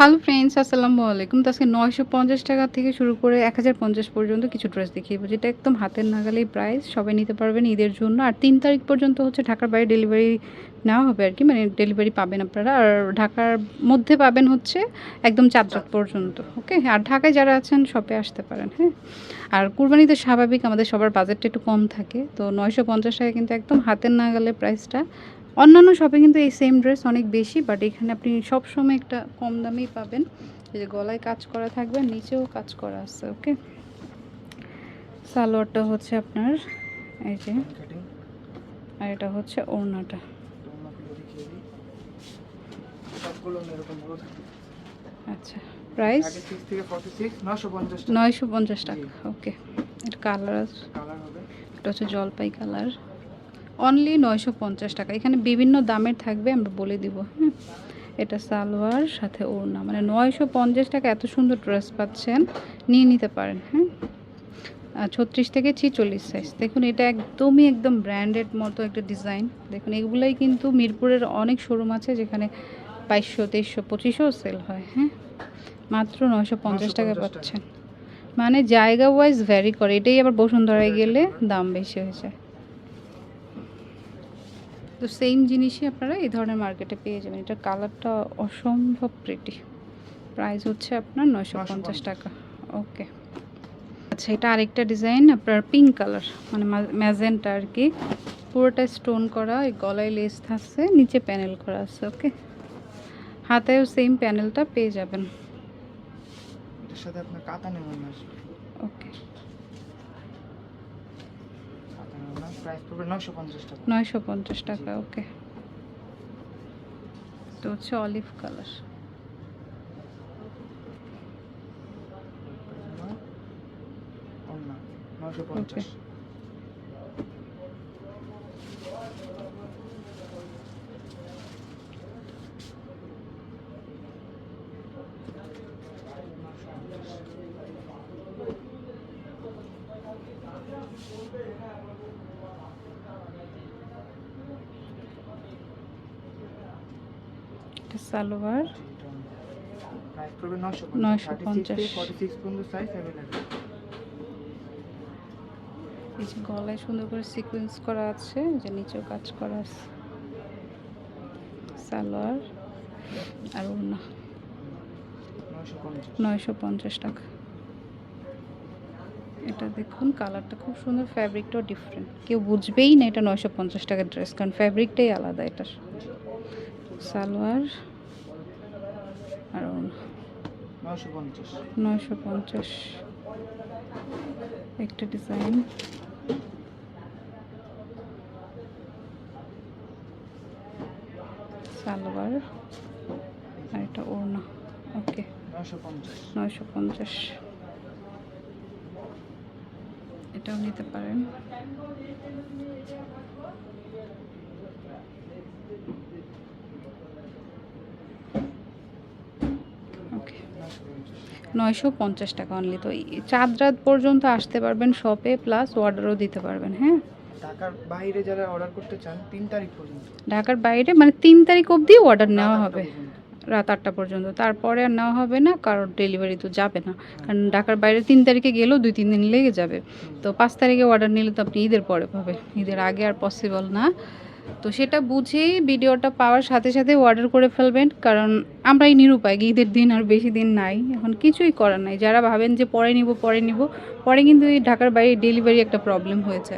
Hello friends আসসালামু আলাইকুম। তো আজকে নয়শো পঞ্চাশ টাকা থেকে শুরু করে এক হাজার পঞ্চাশ পর্যন্ত কিছু ড্রেস দেখিয়ে যেটা একদম হাতের নাগালেই প্রাইস সবাই নিতে পারবেন ঈদের জন্য। আর তিন তারিখ পর্যন্ত হচ্ছে ঢাকার বাইরে ডেলিভারি নেওয়া হবে আর কি মানে ডেলিভারি পাবেন আপনারা। আর ঢাকার মধ্যে পাবেন হচ্ছে একদম চার পর্যন্ত ওকে আর ঢাকায় যারা আছেন শপে আসতে পারেন হ্যাঁ? আর কুরবানিতে স্বাভাবিক আমাদের সবার বাজেটটা একটু কম থাকে, তো নয়শো পঞ্চাশ টাকা কিন্তু একদম হাতের নাগালে প্রাইসটা অন্যান্য শপে কিন্তু এই সেম ড্রেস অনেক বেশি বাট এখানে আপনি সবসময় একটা কম দামেই পাবেন। এই যে গলায় কাজ করা থাকবে, নিচেও কাজ করা আছে ওকে সালোয়ারটা হচ্ছে আপনার, এই যে, আর এটা হচ্ছে ওড়নাটা। আচ্ছা প্রাইস নয়শো পঞ্চাশ টাকা ওকে এটা কালার এটা হচ্ছে জলপাই কালার অনলি নয়শো পঞ্চাশ টাকা। এখানে বিভিন্ন দামের থাকবে আমরা বলে দিব হ্যাঁ এটা সালোয়ার সাথে ওড়না। মানে নয়শো পঞ্চাশ টাকা এত সুন্দর ড্রেস পাচ্ছেন নিয়ে নিতে পারেন হ্যাঁ ছত্রিশ থেকে ছিচল্লিশ সাইজ দেখুন এটা একদমই একদম ব্র্যান্ডেড মতো একটা ডিজাইন দেখুন এগুলোই কিন্তু মিরপুরের অনেক শোরুম আছে যেখানে বাইশশো তেইশশো পঁচিশশো সেল হয় হ্যাঁ মাত্র নয়শো পঞ্চাশ টাকা 950 টাকা। পাচ্ছেন। মানে জায়গা ওয়াইজ ভ্যারি করে। এটাই আবার বসুন্ধরায় গেলে দাম বেশি হয়ে যায়। তো সেম জিনিসই আপনারা এই ধরনের মার্কেটে পেয়ে যাবেন। এটার কালারটা অসম্ভব প্রিটি প্রাইস হচ্ছে আপনার নয়শো পঞ্চাশ টাকা। ওকে আচ্ছা এটা আরেকটা ডিজাইন আপনার পিঙ্ক কালার মানে ম্যাজেন্টা আর কি। পুরোটা স্টোন করা এই গলায় লেস থাকছে নিচে প্যানেল করা আছে ওকে হাতেও সেম প্যানেলটা পেয়ে যাবেন। সাথে আপনার কাতা ওকে কাতা নেবেন না প্রাইস পড়বে নশো পঞ্চাশ টাকা। নয়শো পঞ্চাশ টাকা ওকে। তো হচ্ছে অলিভ কালার। না সালোয়ার। প্রাইস পড়বে নশো 950 ফর্টি সিক্স পর্যন্ত সাইজ অ্যাভেলেবেল এই গলায় সুন্দর করে সিকোয়েন্স করা আছে, যে নিচেও কাজ করা আছে। সালোয়ার আর ওড়না। নয়শো পঞ্চাশ টাকা। এটা দেখুন, কালারটা খুব সুন্দর ফ্যাব্রিকটাও ডিফারেন্ট কেউ বুঝবেই না এটা নয়শো পঞ্চাশ টাকার ড্রেস কারণ ফ্যাব্রিকটাই আলাদা এটার। সালোয়ার আর নয়শো পঞ্চাশ। একটা ডিজাইন। সালোয়ার আর এটা ওড়না। ওকে। নয়শো পঞ্চাশ। এটাও নিতে পারেন ওকে নশো পঞ্চাশ নয়শো পঞ্চাশ টাকা অনলি তো চাঁদ রাত পর্যন্ত আসতে পারবেন শপে প্লাস অর্ডারও দিতে পারবেন হ্যাঁ? ঢাকার বাইরে যারা অর্ডার করতে চান তিন তারিখ পর্যন্ত। ঢাকার বাইরে মানে তিন তারিখ অবধি অর্ডার নেওয়া হবে। রাত আটটা পর্যন্ত। তারপরে আর নেওয়া হবে না কারণ ডেলিভারি তো যাবে না। কারণ ঢাকার বাইরে তিন তারিখে গেলেও দুই তিন দিন লেগে যাবে। তো পাঁচ তারিখে অর্ডার নিলে তো আপনি ঈদের পরে পাবে ঈদের আগে আর পসিবল না। তো সেটা বুঝেই ভিডিওটা পাওয়ার সাথে সাথে অর্ডার করে ফেলবেন, কারণ আমরাই নিরুপায়, ঈদের দিন আর বেশি দিন নাই। এখন কিছুই করার নাই। যারা ভাবেন যে পরে নিব পরে নিব, পরে কিন্তু এই ঢাকার বাইরে ডেলিভারি একটা প্রবলেম হয়েছে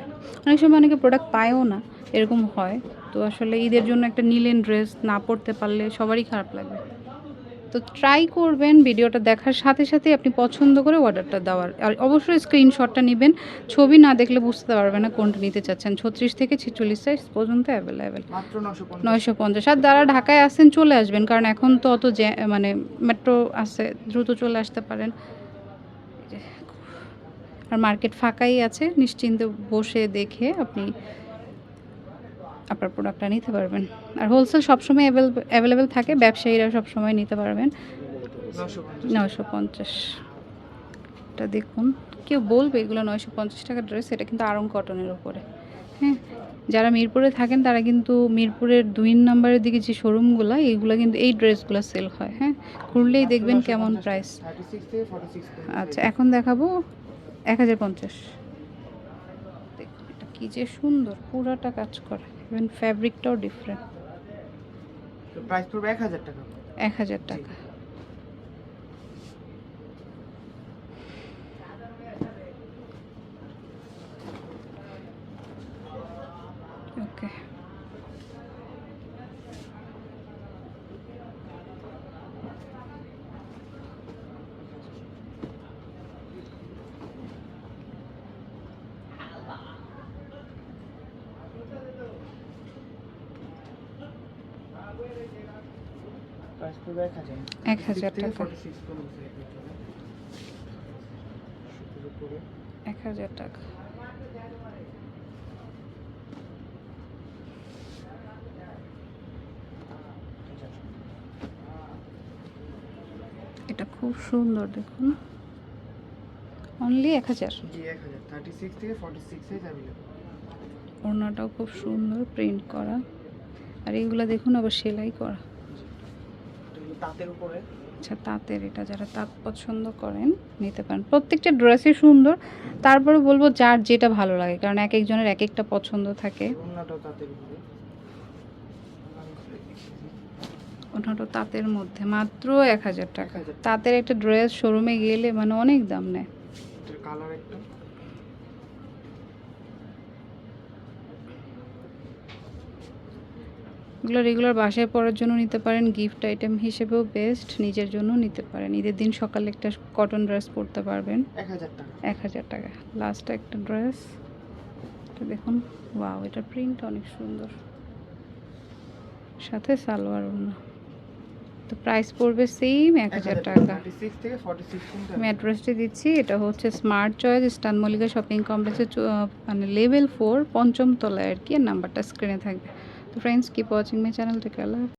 অনেক সময় অনেকে প্রোডাক্ট পায়ও না, এরকম হয়। তো আসলে ঈদের জন্য একটা নীলেন ড্রেস না পরতে পারলে সবারই খারাপ লাগবে। তো ট্রাই করবেন ভিডিওটা দেখার সাথে সাথে আপনি পছন্দ করে অর্ডারটা দেওয়ার। আর অবশ্যই স্ক্রিনশটটা নেবেন। ছবি না দেখলে বুঝতে পারবেন না কোনটা নিতে চাচ্ছেন। ছত্রিশ থেকে ছেচল্লিশ সাইজ পর্যন্ত অ্যাভেলেবেল নয়শো পঞ্চাশ। আর যারা ঢাকায় আসেন চলে আসবেন কারণ এখন তো অত জ্যা- মানে মেট্রো আছে দ্রুত চলে আসতে পারেন। আর মার্কেট ফাঁকাই আছে। নিশ্চিন্তে বসে দেখে আপনি আপনার প্রোডাক্টটা নিতে পারবেন। আর হোলসেল সবসময় অ্যাভেলেবেল থাকে, ব্যবসায়ীরা সবসময় নিতে পারবেন। নশো পঞ্চাশ। এটা দেখুন, কেউ বলবে এগুলো নয়শো পঞ্চাশ টাকার ড্রেস এটা কিন্তু আরং কটনের উপরে। হ্যাঁ যারা মিরপুরে থাকেন, তারা কিন্তু মিরপুরের দুই নম্বরের দিকে যে শোরুমগুলো এইগুলো কিন্তু এই ড্রেসগুলো সেল হয়। হ্যাঁ ঘুরলেই দেখবেন কেমন প্রাইস আচ্ছা এখন দেখাবো এক হাজার পঞ্চাশ। দেখুন, এটা কি যে সুন্দর, পুরাটা কাজ করা। ইভেন ফ্যাব্রিকটাও ডিফারেন্ট প্রাইস পড়বে এক হাজার টাকা। এক হাজার টাকা ওকে প্রাইস পড়বে এক হাজার টাকা। এক হাজার টাকা। এটা খুব সুন্দর দেখুন। অনলি এক হাজার। ওড়নাটাও খুব সুন্দর প্রিন্ট করা। আর এইগুলো দেখুন আবার সেলাই করা। এগুলো তাঁতের উপরে? আচ্ছা তাঁতের এটা যারা তাঁত পছন্দ করেন নিতে পারেন। প্রত্যেকটা ড্রেসই সুন্দর। তারপরে বলব যার যেটা ভালো লাগে কারণ এক একজনের এক একটা পছন্দ থাকে। ওনাটা তাঁতের মধ্যে মাত্র এক হাজার টাকা। তাঁতের একটা ড্রেস শোরুমে গেলে মানে অনেক দাম নেয়। কালার একটা? এগুলো রেগুলার বাসায় পরার জন্য নিতে পারেন গিফট আইটেম হিসেবেও বেস্ট নিজের জন্য নিতে পারেন। ঈদের দিন সকালে একটা কটন ড্রেস পরতে পারবেন। এক হাজার টাকা। লাস্ট একটা ড্রেস এটা দেখুন। ওয়াও এটার প্রিন্ট অনেক সুন্দর। সাথে সালোয়ার ওড়না। তো প্রাইস পড়বে সেম এক হাজার টাকা। আমি অ্যাড্রেসটি দিচ্ছি। এটা হচ্ছে স্মার্ট চয়েস স্টান মল্লিকা শপিং কমপ্লেক্সের মানে লেভেল ফোর পঞ্চম তলায় আর কি। নাম্বারটা স্ক্রিনে থাকবে। তো friends keep watching my channel tech